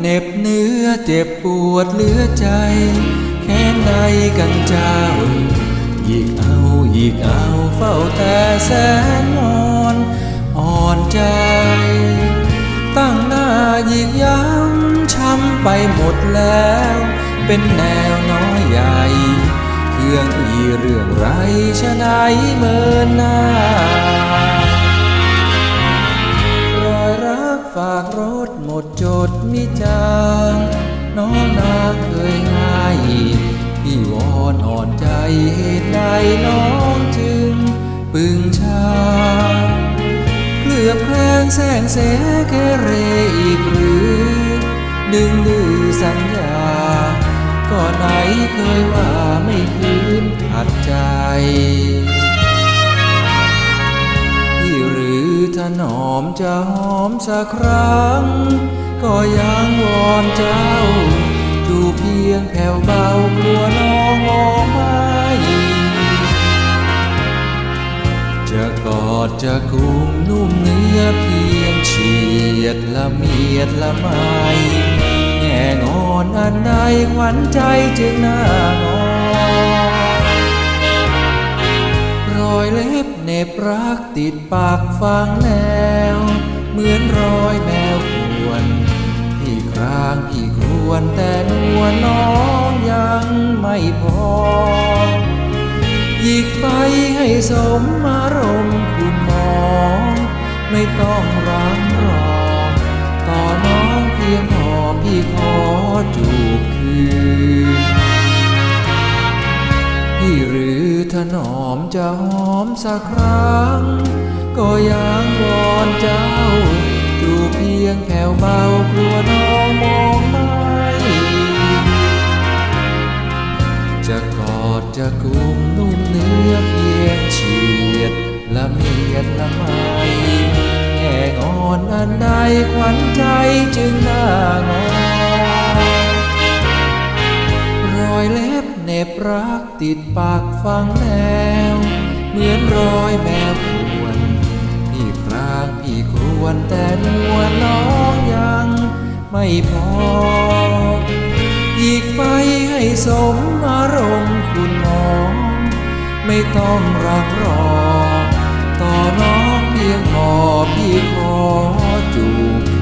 เน็บเนื้อเจ็บปวดเหลือใจ แค่ในกันเจ้าหยิกเอาหยิกเอาเฝ้าแต่แสนนอนอ่อนใจ ตั้งหน้าหยิกย้ำช้ำไปหมดแล้ว เป็นแนวน้อยใหญ่เครื่องอีเรื่องไรชะไหนเมินหน้า เหตุใดน้องจึงปึงชาเกลือบแคลงแสงเสแค่เรอีกหรือ ดึงดื้อสัญญา ก็ไหนเคยว่าไม่คืนขัดใจที่หรือถนอมจะหอมสักครั้ง ก็ยังวอนเจ้าจูเพียงแผ่วเบากลั จะกอดจะกุมนุ่มเนื้อเพียงเฉียดละเมียดละไมแง่งอนอันใดขวัญใจจึงน่างอนรอยเล็บเน็บรักติดปากฟังแนวเหมือนรอยแมวขวนพี่ครางพี่ควรแต่นวลน้องยังไม่พอ หยิกไปให้สมอารมณ์คุณหมอ ไม่ต้องรังรอ ต่อน้องเพียงพอพี่ขอจูบคืนพี่หรือถนอมจะหอมสักครั้ง ก็ยังวอนเจ้าจูบเพียงแผ่วเบากลัวน้ นุ่มเนื้อเพียงเฉียดละเมียดละไมแง่งอนอันใดขวัญใจจึงน่างอรอยเล็บเน็บรักติดปากฟังแนวเหมือนรอยแมวขวนพี่ครางพี่ควรแต่นวลน้องยังไม่พอ อีกไปให้สมอา ไม่ต้องรักรอ ต่อน้องเพียงพอพี่ขอจูบ